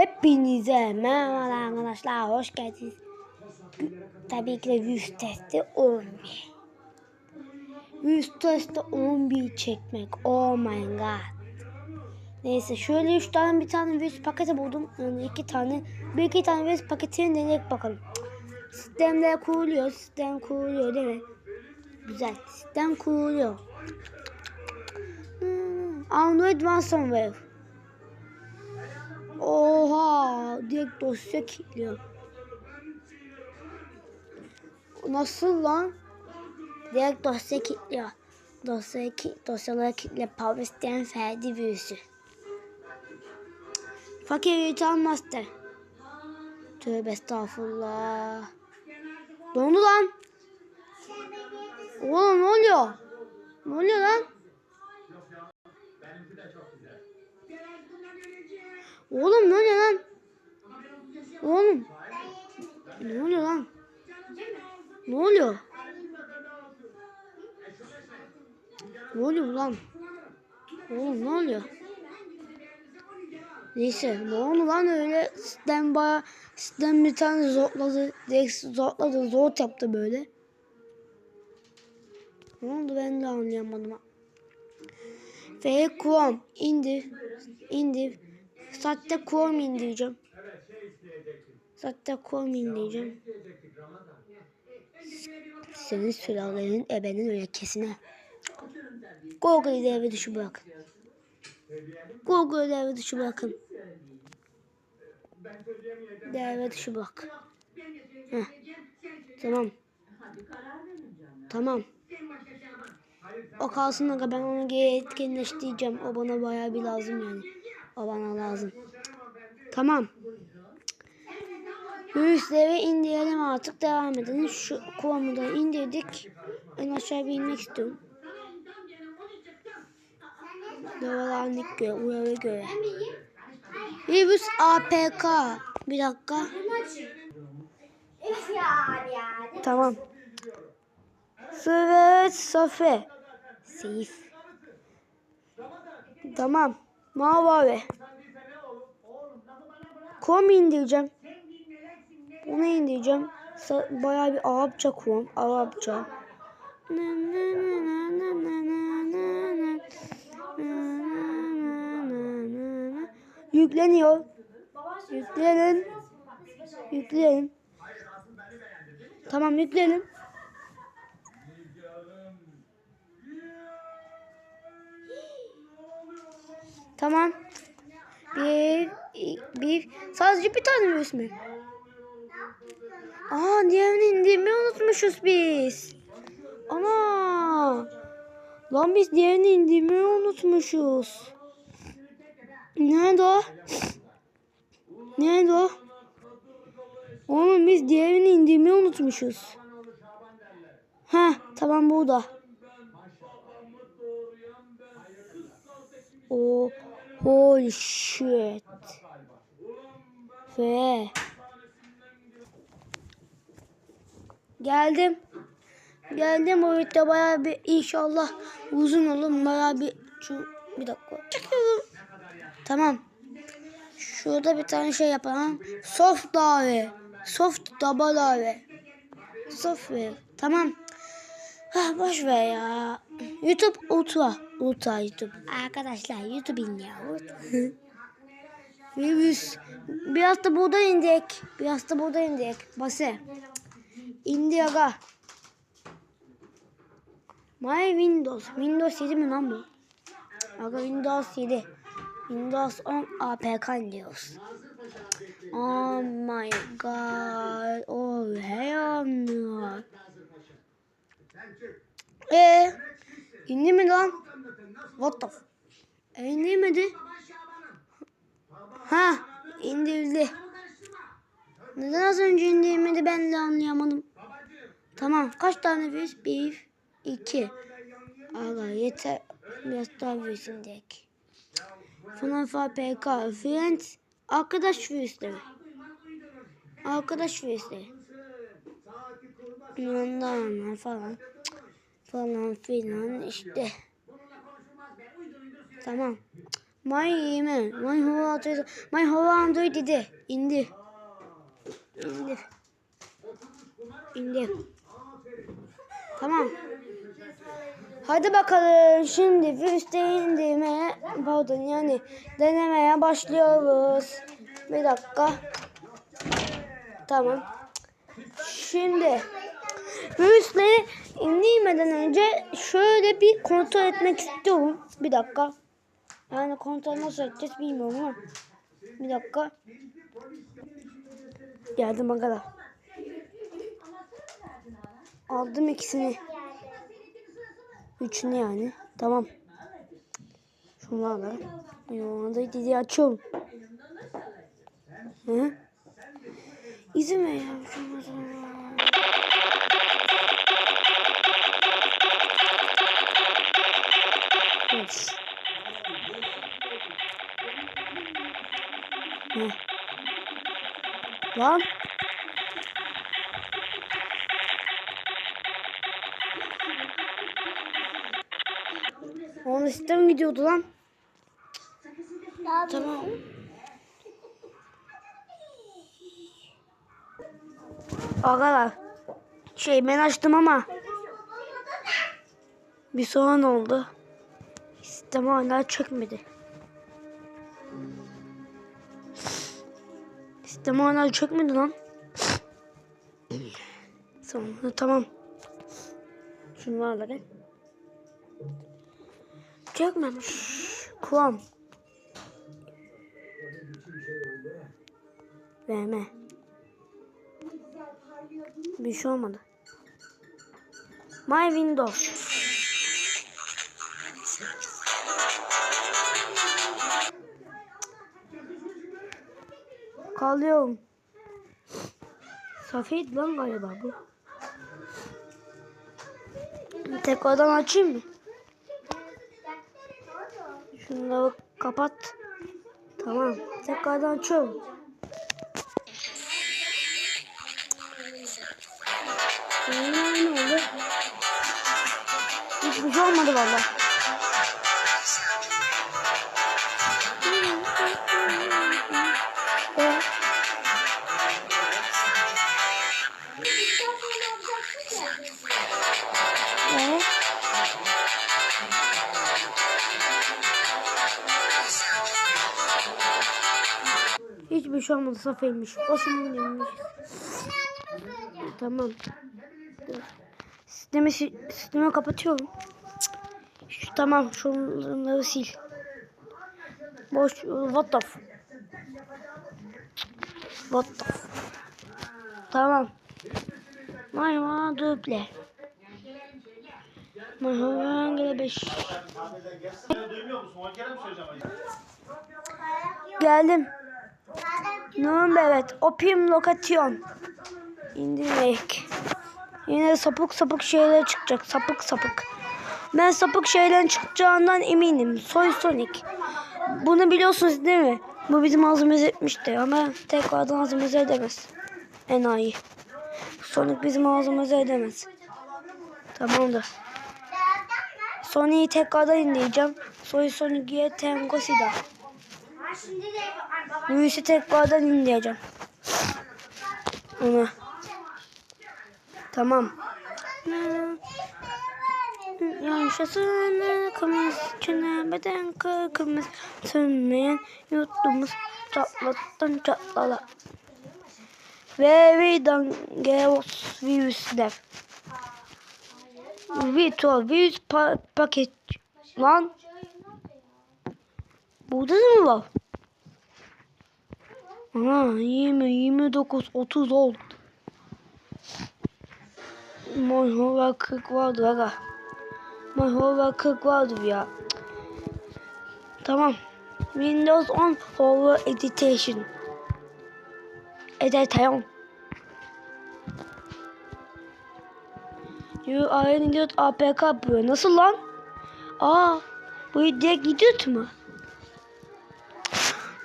Hepinize merhaba arkadaşlar hoş geldiniz. Tabii ki de yüz testi 11. Yüz testi 11 çekmek. Oh my god. Neyse şöyle üç tane bir tane virüs paketi buldum. Yani iki tane. Bir iki tane virüs paketini deneyek bakalım. Sistemde kuruluyor. Sistem kuruluyor değil mi? Güzel. Sistem kuruluyor. Hmm, Android ransomware. Oha! Direkt dosya kilitliyor. Nasıl lan? Direkt dosya kilitliyor. Dosya ki, dosyaları kilitle power ferdi virüsü. Fakir Return Master. Tövbe estağfurullah. Dondu lan. Oğlum ne oluyor? Ne oluyor lan? Oğlum ne oluyor lan? Oğlum. Ne oluyor lan? Ne oluyor? Ne oluyor lan? Oğlum ne oluyor? Neyse ne oldu lan öyle sistem baya sistem bir tane zorladı direkt zorladı zor yaptı böyle. Ne oldu ben de anlayamadım. Ve Chrome indir indir Sahte Chrome indireceğim. Sahte Chrome indireceğim. Senin sülalelerin ebenin öyle kesine. Google'ı devre dışı bırakın. Google'ı devre dışı bırakın. Devre dışı bırak. Heh. Tamam. Tamam. O kalsın aga ben onu geri etkinleştireceğim. O bana bayağı bir lazım yani. O bana lazım. Tamam. Virüsleri indirelim artık devam edelim. Şu kuvamu da indirdik. En aşağı bir inmek istiyorum. Dolarlık göre, uyarı göre. Virüs APK. Bir dakika. Tamam. Sıvıt Sofi. Seyif. Tamam. Mavi. Kom indireceğim. Bunu indireceğim. Bayağı bir Arapça kom. Arapça. Yükleniyor. Yükleyelim. Yükleyelim. Tamam yükleyelim. Tamam. Bir, bir, sadece bir tane virüs mü? Aa diğerini indirmeyi unutmuşuz biz. Ana. Lan biz diğerini indirmeyi unutmuşuz. Nerede o? Nerede o? Oğlum biz diğerini indirmeyi unutmuşuz. Ha tamam burada. O holy shit. Ve geldim. Geldim o video bayağı bir inşallah uzun olur. Bayağı bir şu bir dakika. Çekiyorum. Tamam. Şurada bir tane şey yapalım. Soft davet. Soft double davet. Software. Tamam. Ha, boş ver ya. YouTube Ultra. Ultra YouTube. Arkadaşlar YouTube iniyor. Virüs. Biraz da burada indik. Biraz da burada indik. Bası. İndi aga. My Windows. Windows 7 mi lan bu? Aga Windows 7. Windows 10 APK diyoruz. Oh my god. Oh hell no. Ee, indi mi lan? What the f- e, indirmedi. Ha, indirdi. Neden az önce indirmedi ben de anlayamadım. Tamam, kaç tane virüs? Bir, iki. Aga yeter. Biraz daha virüs indirek. FNAF APK, Friends, arkadaş virüsleri. Arkadaş virüsleri. Ondan falan falan filan işte. Tamam. My email. My whole Android. My whole Android dedi. İndi. İndir. İndir. Tamam. Hadi bakalım şimdi virüste indirmeye pardon yani denemeye başlıyoruz. Bir dakika. Tamam. Şimdi virüsleri indirmeden önce şöyle bir kontrol etmek istiyorum. Bir dakika. Yani kontrol nasıl edeceğiz bilmiyorum ama. Bir dakika. Geldim arkadaşlar. Aldım ikisini. Üçünü yani. Tamam. Şunlarla. Yoğunda dizi açıyorum. Hı? İzin ver ya. Evet. Hı. Lan. Onun sistem gidiyordu lan. Tamam. Arkadaşlar şey ben açtım ama bir sorun oldu. Sistem hala çökmedi. Sistem hala çökmedi lan. Sonra tamam. Şunlarla ben. Çökmemiş. Kuam. VM. Bir şey olmadı. My Windows. Kalıyorum. Safiyet lan galiba bu. Tekrardan açayım mı? Şunları kapat. Tamam. Tekrardan açıyorum. Ee, ne oldu? Hiçbir şey olmadı valla. Hiçbir şey olmadı Safiymiş. Boşuna gidiyormuş. Tamam. Sistemi, si- sistemi kapatıyorum. Şu, tamam şunları sil. Boş what the f- What the f- Tamam. Mayma duble. Mayma gele 5. Duymuyor musun? On kere mi söyleyeceğim? Geldim. Number evet. Opium lokasyon. İndirmek. Yine sapık sapık şeyler çıkacak. Sapık sapık. Ben sapık şeylerin çıkacağından eminim. Soy Sonic. Bunu biliyorsunuz değil mi? Bu bizim ağzımıza etmişti ama tekrardan ağzımıza edemez. Enayi. Sonic bizim ağzımıza edemez. Tamamdır. Sonic'i tekrardan indireceğim. Soy Sonic'e Tengosida. Luis'i tekrardan indireceğim. Onu. Tamam. Yaşasın kımız içine beden kırkımız sönmeyen yuttuğumuz çatlattan çatlala. Ve vidan geos virüsler. Virtual virüs pa paket. Lan. Burada da mı var? Ana 20, 29, 30 oldu. Manhova 40 vardı aga. Manhova 40 vardı ya. Tamam. Windows 10 Hover Edition. Edition. You are an idiot APK yapıyor. Nasıl lan? Aa, bu direkt idiot mu?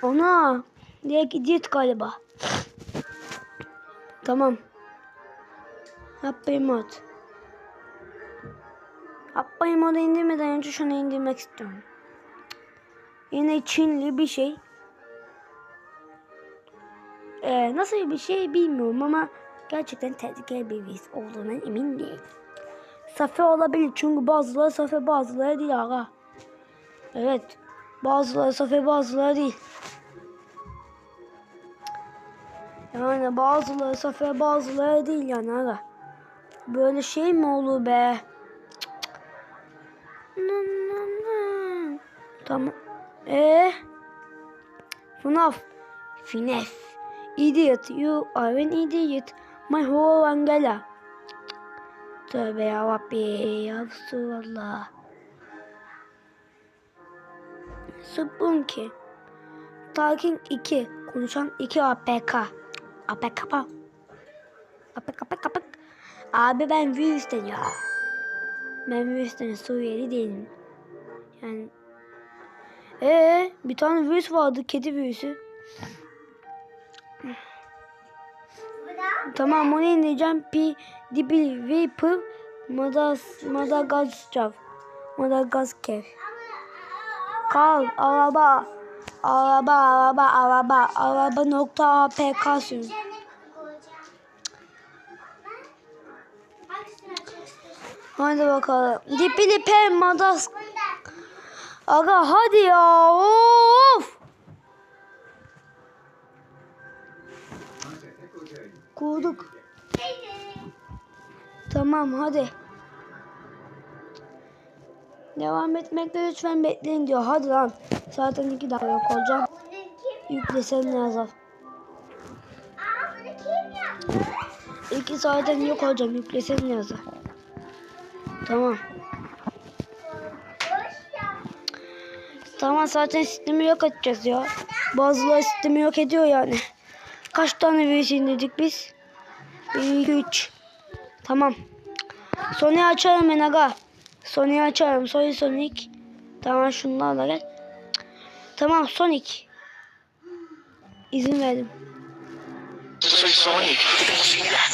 Ana, direkt idiot galiba. Tamam. Yapayım mod. Yapayım modu indirmeden önce şunu indirmek istiyorum. Yine Çinli bir şey. Ee, nasıl bir şey bilmiyorum ama gerçekten tehlikeli bir virüs olduğuna emin değilim. Safe olabilir çünkü bazıları safe bazıları değil aga. Evet. Bazıları safe bazıları değil. Yani bazıları safe bazıları değil yani aga. Böyle şey mi olur be? Tamam. Ee? FNAF. FNAF. Idiot. You are an idiot. My whole Angela. Tövbe yarabbi. Ya Resulallah. Subunki. Talking 2. Konuşan 2 APK. APK pa. APK APK APK. Abi ben virüsten ya. Ben virüsten Suriyeli değilim. Yani. Ee, bir tane virüs vardı. Kedi virüsü. Tamam onu indireceğim. P. Dibil Vapor. Madas, Madagaskar. Madagaskar. Kal. Araba. Araba, araba, araba. Araba nokta APK sürün. Hadi bakalım. Dipi dipe madas. Aga hadi ya. Of. Kurduk. Tamam hadi. Devam etmekte lütfen bekleyin diyor. Hadi lan. Zaten iki dakika yok olacağım. Yüklesen lazım. İki saatten yok olacağım. Yüklesen lazım. Tamam. Tamam zaten sistemi yok edeceğiz ya. Bazıları sistemi yok ediyor yani. Kaç tane virüs indirdik biz? 1, 2, 3. Tamam. Sony'yi açarım ben aga. Sony'yi açarım. Sony Sonic. Tamam şunlarla gel. Tamam Sonic. İzin verdim. Soy Sonic, velocidad,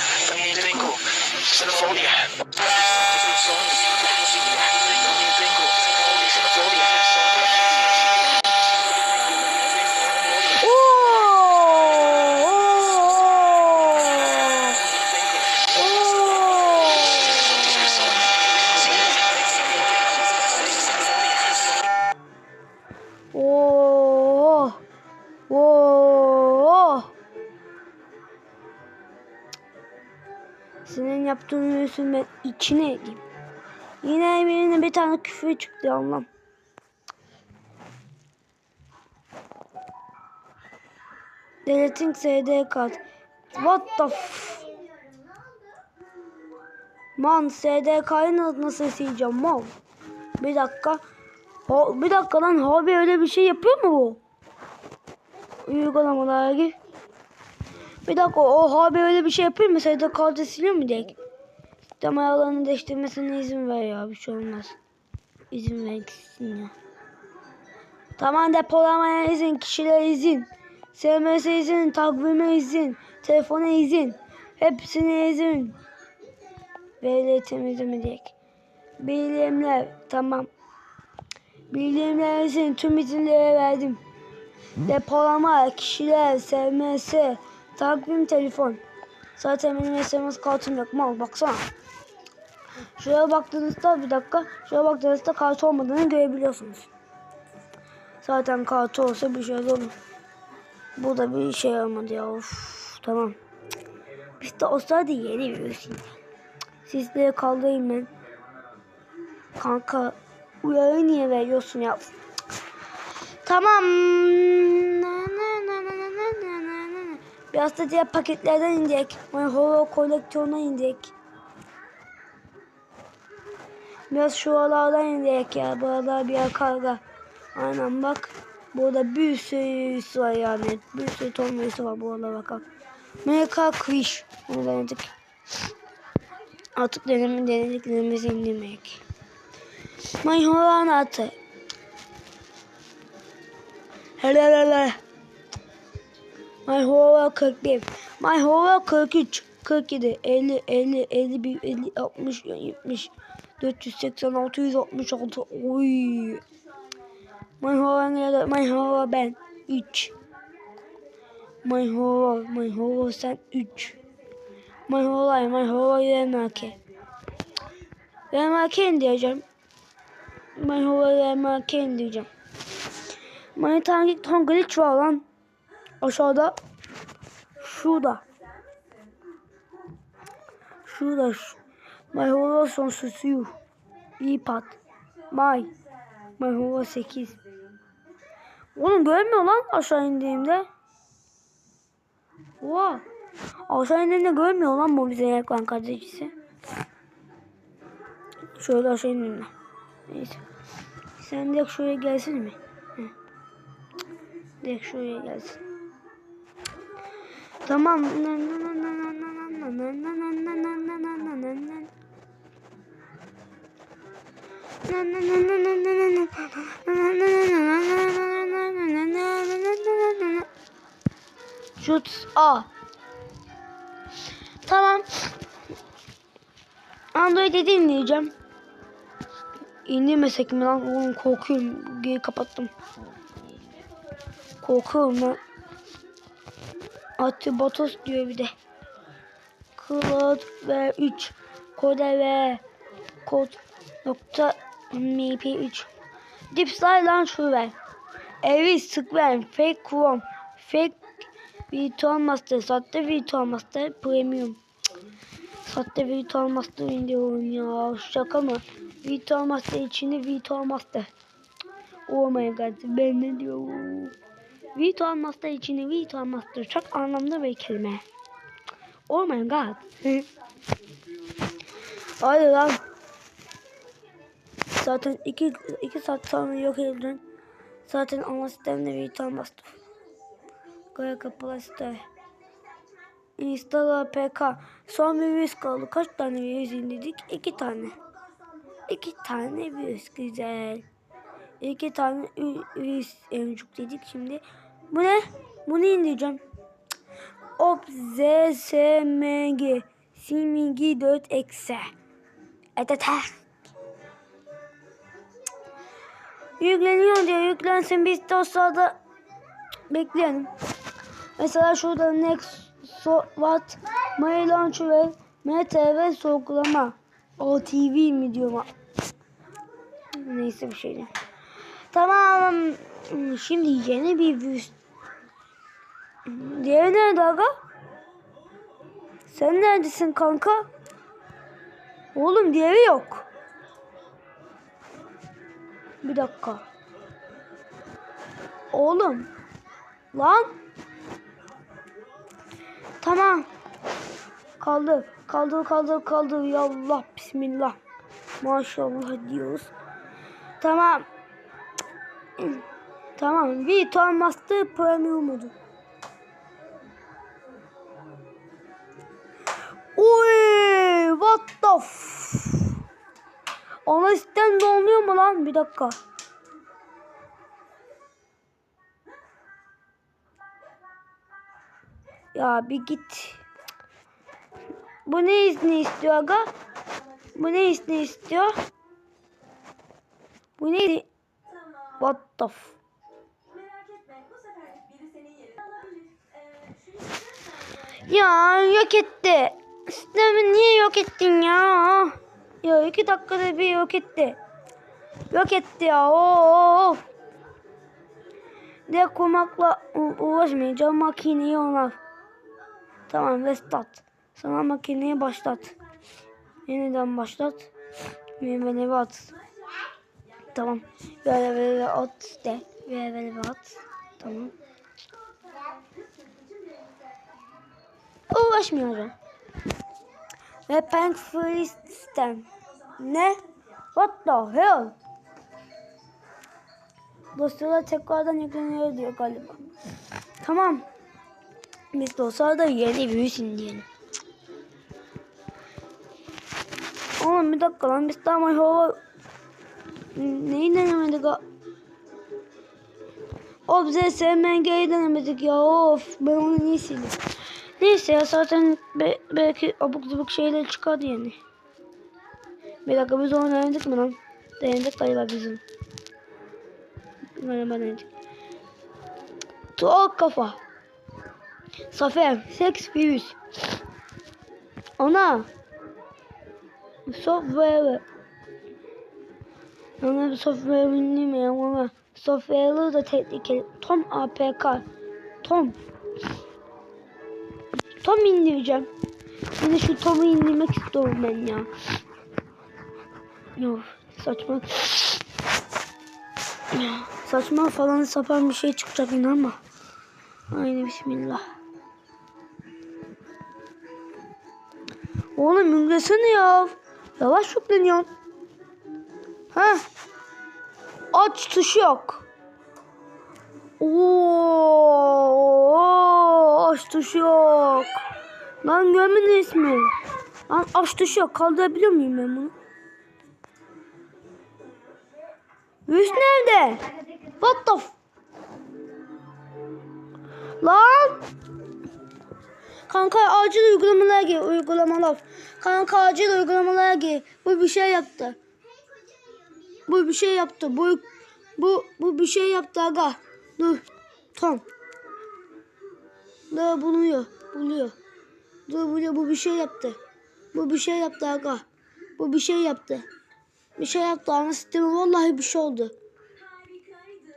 virüsün ben içine edeyim. Yine birine bir tane küfür çıktı Allah'ım. Deleting SD card. What the f... Man SDK'yı nasıl sileceğim mal? Bir dakika. Ho bir dakika lan hobi öyle bir şey yapıyor mu bu? Uygulamalara gir. Bir dakika o hobi öyle bir şey yapıyor mu? SDK'da siliyor mu direkt? Sistem ayarlarını değiştirmesine izin ver ya. Bir şey olmaz. İzin ver gitsin ya. Tamam depolamaya izin, kişilere izin. SMS izin, takvime izin, telefona izin. Hepsine izin. Veri temizleme direkt. Bilimler tamam. Bildirimler için tüm izinleri verdim. Depolama, kişiler, SMS, takvim, telefon. Zaten benim SMS kartım yok. Mal baksana. Şuraya baktığınızda bir dakika. Şuraya baktığınızda kart olmadığını görebiliyorsunuz. Zaten kartı olsa bir şey olur. Bu da bir şey olmadı ya. Of, tamam. Biz de olsaydı yeni bir Sizlere kaldırayım ben. Kanka uyarı niye veriyorsun ya? Tamam. Biraz da diğer paketlerden indik. My Horror koleksiyona indik. Biraz şuralardan indik ya. Buralar bir karga. Aynen bak. Burada bir sürü var yani. Bir sürü ton virüsü var buralara bakalım. Amerika Kriş. Onu denedik. Artık deneme denediklerimizi indirmek. My Horror anahtarı. Hele hele. My Horror 41. My Horror 43. 47, 50, 50, 51, 50, 60, 70, 480, 666. Oy. My Hova My Hova ben 3. My Hova My Hova sen 3. My Hova My Hova YMK. YMK diyeceğim. My Hova YMK diyeceğim. My tane ton glitch var lan. Aşağıda. Şurada. Şurada. şu- My Hova sonsuz yuh. İyi pat. My. My Hova 8. Oğlum görmüyor lan aşağı indiğimde. Oha. Aşağı indiğimde görmüyor lan bu bize ekran kardeşisi. Şöyle aşağı ben. Neyse. Sen direkt şuraya gelsin mi? Hı. Direkt şuraya gelsin. Tamam. Şut A. Tamam. Android'i dinleyeceğim. İndirmesek mi lan? Oğlum korkuyorum. Geri kapattım. Korkuyorum lan. Atibatos diyor bir de. Cloud ve 3. Kode ve kod nokta mp3. Dipsly launcher. Evi sık ver. Fake Chrome. Fake Virtual Master. Sahte Virtual Master Premium. Sahte Virtual Master indiriyorum ya. Şaka mı? Virtual Master içinde Virtual Master. Oh my god. Ben ne diyorum? Virtual Master içinde Virtual Master. Çok anlamlı bir kelime. Oh my god. Hadi lan. Zaten iki, iki saat sonra yok edildin. Zaten ana sistemde Virtual Master. Gayaka Plaster. Install APK. Son bir virüs kaldı. Kaç tane virüs indirdik? İki tane. İki tane virüs. Güzel. İki tane virüs emcuk dedik şimdi. Bu ne? Bunu indireceğim. Op ZSMG Simigi 4 eksi. Evet. Yükleniyor diyor. Yüklensin biz de o sırada bekleyelim. Mesela şurada Next so, What My Launcher ve MTV sorgulama. OTV mi diyor Neyse bir şey değil. Tamam. Şimdi yeni bir virüs. Diğeri nerede aga? Sen neredesin kanka? Oğlum diğeri yok. Bir dakika. Oğlum. Lan. Tamam. Kaldı. Kaldı kaldı kaldı. Ya Allah bismillah. Maşallah diyoruz. Tamam. Tamam. Virtual Master Premium modu. Uy, what the f Ana sistem dolmuyor mu lan? Bir dakika. Ya bir git. Bu ne izni istiyor aga? Bu ne izni istiyor? Bu ne? What the f Ya yok etti. Sistemi niye yok ettin ya? Ya iki dakikada bir yok etti. Yok etti ya. Of. Direkt kurmakla u- uğraşmayacağım. Makineyi ona. Tamam restart. Sana makineyi başlat. Yeniden başlat. Meyveleri at. Tamam. Böyle böyle at de. Böyle böyle at. Tamam. Uğraşmayacağım. Ve Pink Free System. Ne? What the hell? Dosyalar tekrardan yükleniyor diyor galiba. Tamam. Biz dosyalarda yeni virüs indirelim. Oğlum bir dakika lan biz daha hava... Neyi denemedik ha? Of bize SMG'yi denemedik ya of ben onu niye sildim? Neyse ya zaten be- belki abuk sabuk şeyler çıkardı yani. Bir dakika biz onu denedik mi lan? Denedik galiba bizim. Merhaba neydi? Soğuk kafa. Zafer. Seks virüs. Ana. Software. Ana software bilmiyorum ama software'ı da tehlikeli. Tom APK. Tom. Tom indireceğim. Yine şu Tom'u indirmek istiyorum ben ya. Yok saçma. Saçma falan sapan bir şey çıkacak yine ama. Haydi bismillah. Oğlum yürüsene ya. Yavaş yükleniyorsun. Ha? Aç tuşu yok. Oo, aç tuşu yok. Lan görmedin ismi. Lan aç tuşu yok. Kaldırabiliyor muyum ben bunu? Virüs nerede? What the f- Lan! Kanka acil uygulamalar gir. Uygulamalar. Kanka acil uygulamalar gir. Bu bir şey yaptı. Bu bir şey yaptı. Bu bu bu bir şey yaptı aga. Dur. Tom. Dur buluyor. Buluyor. Dur buluyor. Bu bir şey yaptı. Bu bir şey yaptı aga. Bu bir şey yaptı. Bir şey yaptı ana sistemi vallahi bir şey oldu.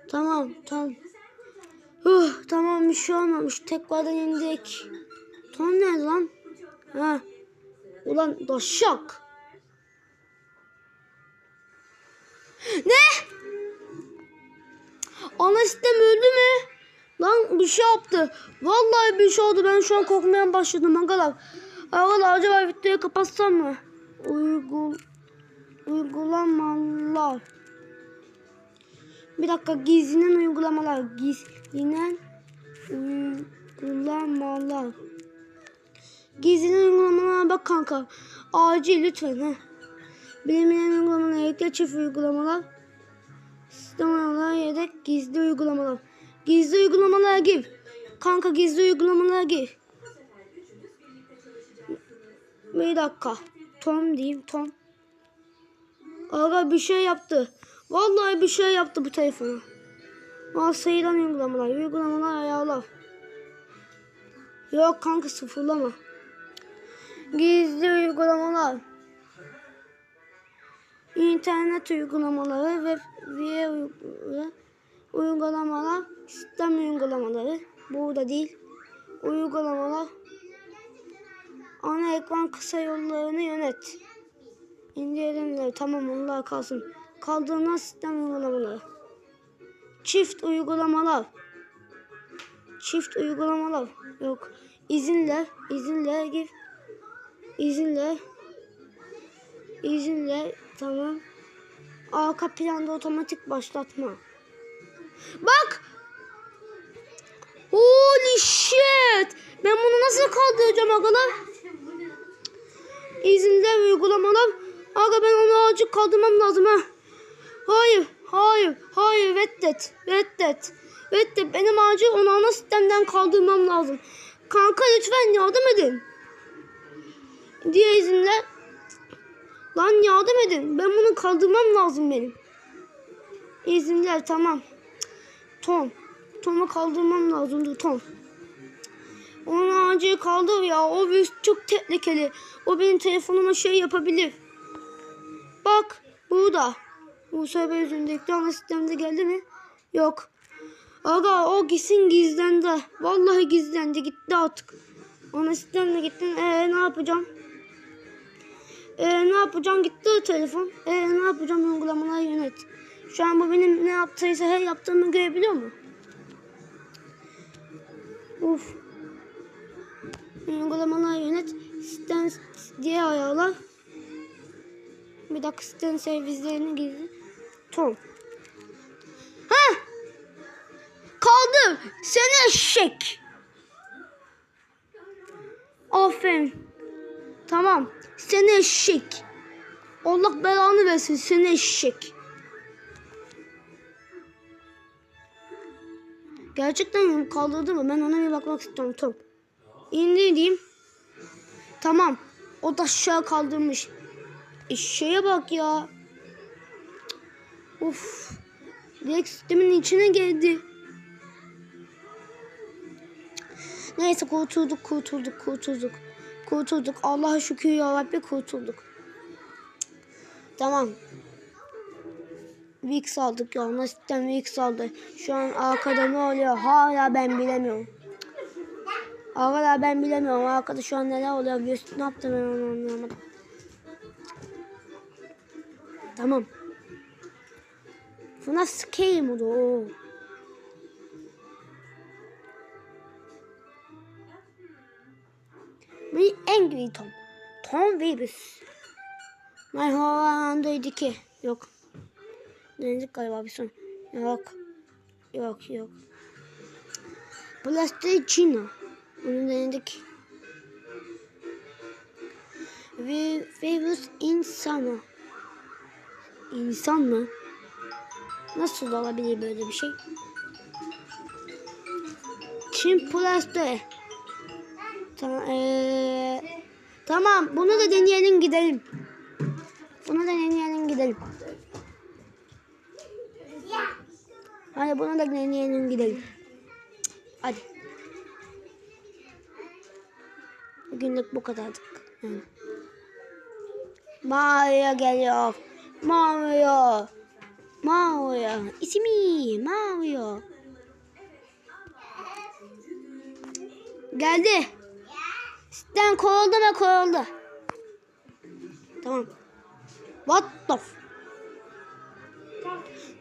Tamam tamam. Huh, tamam bir şey olmamış. Tekrardan indik. Tom nerede lan? Ha. Ulan daşak. Ne? Ana sistem öldü mü? Lan bir şey yaptı. Vallahi bir şey oldu. Ben şu an korkmaya başladım arkadaşlar. Arkadaşlar acaba videoyu kapatsam mı? Uygul uygulamalar. Bir dakika gizlenen uygulamalar. Gizlenen uygulamalar. Gizlenen uygulamalara bak kanka. Acil lütfen ha. Bilinmeyen uygulamalar ekle çift uygulamalar. Sistem ayarlar yedek gizli uygulamalar. Gizli uygulamalara gir. Kanka gizli uygulamalara gir. Bir dakika. Tom diyeyim Tom. Aga bir şey yaptı. Vallahi bir şey yaptı bu telefona. Al sayılan uygulamalar. Uygulamalar ayarlar. Yok kanka sıfırlama. Gizli uygulamalar. İnternet uygulamaları ve web uygulamaları, uygulamalar, sistem uygulamaları. Burada değil. Uygulamalar. Ana ekran kısa yollarını yönet. İndirimler tamam onlar kalsın. Kaldırılan sistem uygulamaları. Çift uygulamalar. Çift uygulamalar. Yok. İzinle. İzinle gir. İzinle. İzinle. Tamam. Arka planda otomatik başlatma. Bak. Holy shit. Ben bunu nasıl kaldıracağım agalar? İzinle uygulamalar. Aga ben onu acil kaldırmam lazım ha. Hayır, hayır, hayır reddet, reddet. Reddet benim acil onu ana sistemden kaldırmam lazım. Kanka lütfen yardım edin. Diye izinle. Lan yardım edin. Ben bunu kaldırmam lazım benim. İzinler tamam. Tom. Tom'u kaldırmam lazım. Dur Tom. Onu acil kaldır ya. O virüs çok tehlikeli. O benim telefonuma şey yapabilir. Bak burada. Bu server yüzündeki ana sistemde geldi mi? Yok. Aga o gitsin gizlendi. Vallahi gizlendi gitti artık. Ana sistemde gittin. Ee ne yapacağım? Ee ne yapacağım? Gitti telefon. Ee ne yapacağım? Uygulamaları yönet. Şu an bu benim ne yaptıysa her yaptığımı görebiliyor mu? Uf. Uygulamalar yönet. Sistem diye ayarlar. Bir dakika sistem servislerini gizli. Tom. Ha! Kaldır. Seni eşek. Aferin. Tamam. Seni eşek. Allah belanı versin seni eşek. Gerçekten kaldırdı mı? Ben ona bir bakmak istiyorum. Tom. İndir diyeyim. Tamam. O da aşağı kaldırmış. Eşeğe bak ya. Of. Direkt sistemin içine girdi. Neyse kurtulduk kurtulduk kurtulduk. Kurtulduk. Allah'a şükür ya Rabbi kurtulduk. Tamam. Vix aldık ya. Ona sistem Vix aldı. Şu an arkada ne oluyor hala ben bilemiyorum. Arkada ben bilemiyorum. Arkada şu an neler oluyor. Ne yaptı ben onu anlayamadım. Tamam. FNAF Scale modu. Oo. My Angry Tom. Tom Virus. My Hollanda'ydı ki. Yok. Denedik galiba bir son. Yok. Yok yok. Plasticina. Onu denedik. Ve Virus insana. İnsan mı? Nasıl olabilir böyle bir şey? Çin Plastic. Tamam. Ee, tamam. Bunu da deneyelim gidelim. Bunu da deneyelim gidelim. Hadi bunu da deneyelim gidelim. Hadi. Bugünlük bu kadardık. Mario geliyor. Mario. Mario. İsmi Mario. Geldi. Sitten kovuldu mu kovuldu. Tamam. What the f-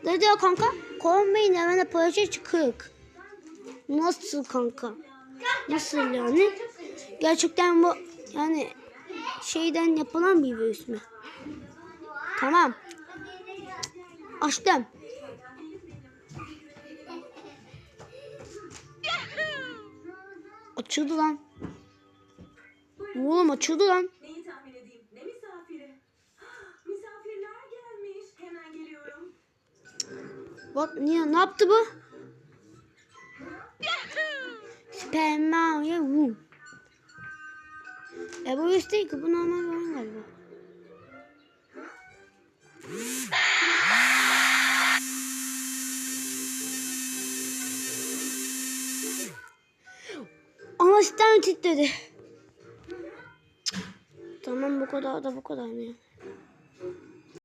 Ne diyor kanka? Kovmayın hemen proje çıkık. Nasıl kanka? Nasıl yani? Gerçekten bu yani şeyden yapılan bir virüs mü? Tamam. Açtım. Açıldı lan. Oğlum açıldı lan. Neyi tahmin edeyim? Ne misafiri? Misafirler gelmiş. Hemen geliyorum. Bak niye ne yaptı bu? Super Mario Woo. E bu virüs değil ki bu normal oyun galiba. Ama sistem titredi. Tamam bu kadar da bu kadar mı ya?